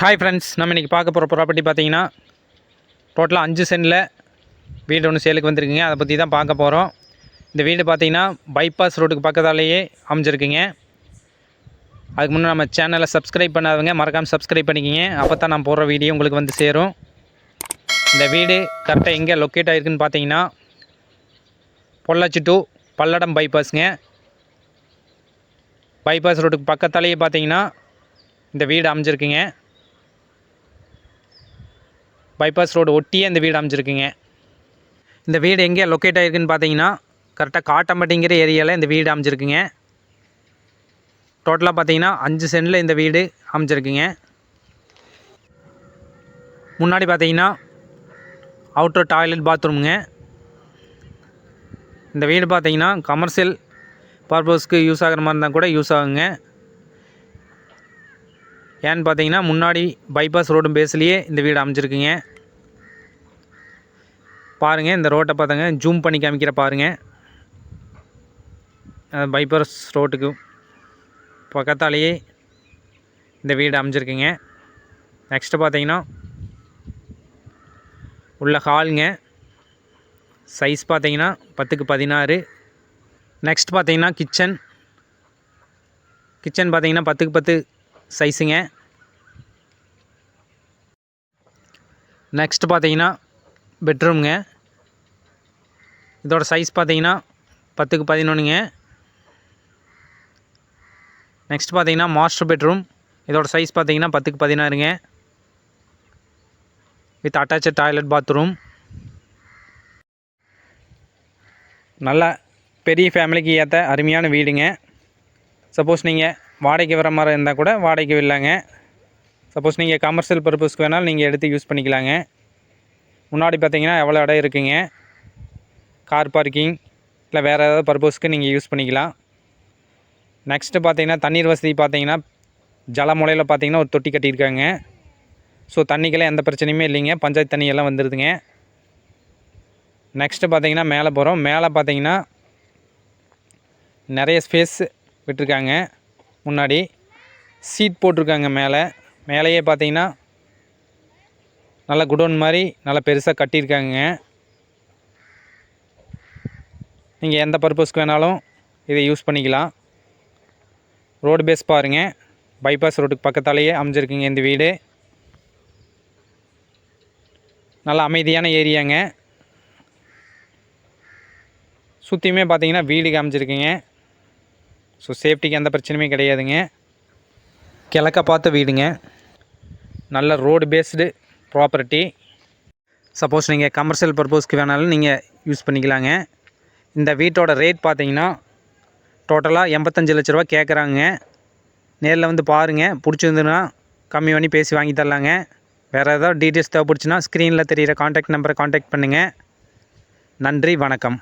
Hi friends நம்ம இன்றைக்கி பார்க்க போகிற ப்ராப்பர்ட்டி பார்த்தீங்கன்னா டோட்டலாக அஞ்சு சென்டில் வீடு ஒன்று சேலுக்கு வந்திருக்குங்க. அதை பற்றி தான் பார்க்க போகிறோம் இந்த வீடு பார்த்திங்கன்னா பைபாஸ் ரோட்டுக்கு பக்கத்தாலேயே அமைஞ்சிருக்குங்க. அதுக்கு முன்னே நம்ம சேனலை சப்ஸ்கிரைப் பண்ணாதவங்க மறக்காமல் சப்ஸ்கிரைப் பண்ணிக்கிங்க. அப்போ தான் நான் போடுற வீடியோ உங்களுக்கு வந்து சேரும். இந்த வீடு கரெக்டாக எங்கே லொக்கேட் ஆகிருக்குன்னு பார்த்தீங்கன்னா பொள்ளாச்சி டு பல்லடம் பைபாஸுங்க பைபாஸ் ரோட்டுக்கு பக்கத்தாலேயே பார்த்தீங்கன்னா இந்த வீடு அமைஞ்சிருக்குங்க. பைபாஸ் ரோடு ஒட்டியே இந்த வீடு அமைஞ்சிருக்குங்க. இந்த வீடு எங்கே லொக்கேட் ஆகிருக்குன்னு பார்த்தீங்கன்னா கரெக்டாக காட்டம்பட்டிங்கிற ஏரியாவில் இந்த வீடு அமைஞ்சிருக்குங்க. டோட்டலாக பார்த்தீங்கன்னா அஞ்சு சென்டில் இந்த வீடு அமைஞ்சிருக்குங்க. முன்னாடி பார்த்தீங்கன்னா அவுட்டர் டாய்லெட் பாத்ரூமுங்க இந்த வீடு பார்த்தீங்கன்னா கமர்ஷியல் பர்பஸ்க்கு யூஸ் ஆகிற மாதிரி இருந்தால் கூட யூஸ் ஆகுங்க. ஏன்னு பார்த்தீங்கன்னா முன்னாடி பைபாஸ் ரோடு பேஸ்லேயே இந்த வீடு அமைஞ்சிருக்குங்க. பாருங்கள் இந்த ரோட்டை பார்த்தாங்க. ஜூம் பண்ணி காமிக்கிற பாருங்கள் பைபாஸ் ரோட்டுக்கு பக்கத்தாலேயே இந்த வீடு அமைஞ்சிருக்குங்க. நெக்ஸ்ட்டு பார்த்தீங்கன்னா உள்ள ஹாலுங்க சைஸ் பார்த்தீங்கன்னா பத்துக்கு பதினாறு. நெக்ஸ்ட் பார்த்தீங்கன்னா கிச்சன் கிச்சன் பார்த்தீங்கன்னா பத்துக்கு பத்து சைஸுங்க. நெக்ஸ்ட் பார்த்தீங்கன்னா பெட்ரூம்ங்க இதோட சைஸ் பார்த்தீங்கன்னா பத்துக்கு பதினொன்றுங்க நெக்ஸ்ட் பார்த்தீங்கன்னா மாஸ்டர் பெட்ரூம் இதோட சைஸ் பார்த்தீங்கன்னா பத்துக்கு பதினாறுங்க. வித் அட்டாச்சு டாய்லெட் பாத்ரூம் நல்ல பெரிய ஃபேமிலிக்கு ஏற்ற அருமையான வீடுங்க. சப்போஸ் நீங்கள் வாடகைக்கு வர மாதிரி இருந்தால் கூட வாடகைக்கு இல்லைங்க சப்போஸ் நீங்கள் கமர்ஷியல் பர்பஸ்க்கு வேணாலும் நீங்கள் எடுத்து யூஸ் பண்ணிக்கலாங்க. முன்னாடி பார்த்தீங்கன்னா எவ்வளோ இடம் இருக்குங்க? கார் பார்க்கிங் இல்லை வேறு ஏதாவது பர்பஸ்க்கு நீங்கள் யூஸ் பண்ணிக்கலாம். நெக்ஸ்ட்டு பார்த்தீங்கன்னா தண்ணீர் வசதி பார்த்தீங்கன்னா ஜலமுலையில் பார்த்தீங்கன்னா ஒரு தொட்டி கட்டியிருக்காங்க. ஸோ தண்ணிக்கெல்லாம் எந்த பிரச்சனையுமே இல்லைங்க. பஞ்சாயத்து தண்ணியெல்லாம் வந்துடுதுங்க நெக்ஸ்ட்டு பார்த்தீங்கன்னா மேலே போகிறோம் மேலே பார்த்தீங்கன்னா நிறைய ஸ்பேஸ் விட்டுருக்காங்க. முன்னாடி சீட் போட்டிருக்காங்க மேலே. மேலேயே பார்த்தீங்கன்னா நல்லா குடோன் மாதிரி நல்லா பெருசாக கட்டியிருக்காங்க. நீங்கள் எந்த பர்பஸ்க்கு வேணாலும் இதை யூஸ் பண்ணிக்கலாம். ரோடு பேஸ் பாருங்கள் பைபாஸ் ரோட்டுக்கு பக்கத்தாலேயே அமைஞ்சிருக்குங்க இந்த வீடு. நல்ல அமைதியான ஏரியாங்க. சுற்றியுமே பார்த்தீங்கன்னா வீடுக்கு அமைஞ்சிருக்குங்க. ஸோ சேஃப்டிக்கு எந்த பிரச்சனையுமே கிடையாதுங்க. கிழக்க பார்த்த வீடுங்க. நல்ல ரோடு பேஸ்டு ப்ராப்பர்ட்டி சப்போஸ் நீங்கள் கமர்ஷியல் பர்பஸ்க்கு வேணாலும் நீங்கள் யூஸ் பண்ணிக்கலாங்க. இந்த வீட்டோட ரேட் பார்த்தீங்கன்னா டோட்டலாக எண்பத்தஞ்சு லட்ச ரூபா கேட்குறாங்க நேரில் வந்து பாருங்கள் பிடிச்சிருந்துன்னா கம்மி பண்ணி பேசி வாங்கி தரலாங்க. வேறு ஏதாவது டீட்டெயில்ஸ் தேவைப்படுச்சுன்னா ஸ்க்ரீனில் தெரிகிற காண்டாக்ட் நம்பரை காண்டாக்ட் பண்ணுங்கள் நன்றி வணக்கம்.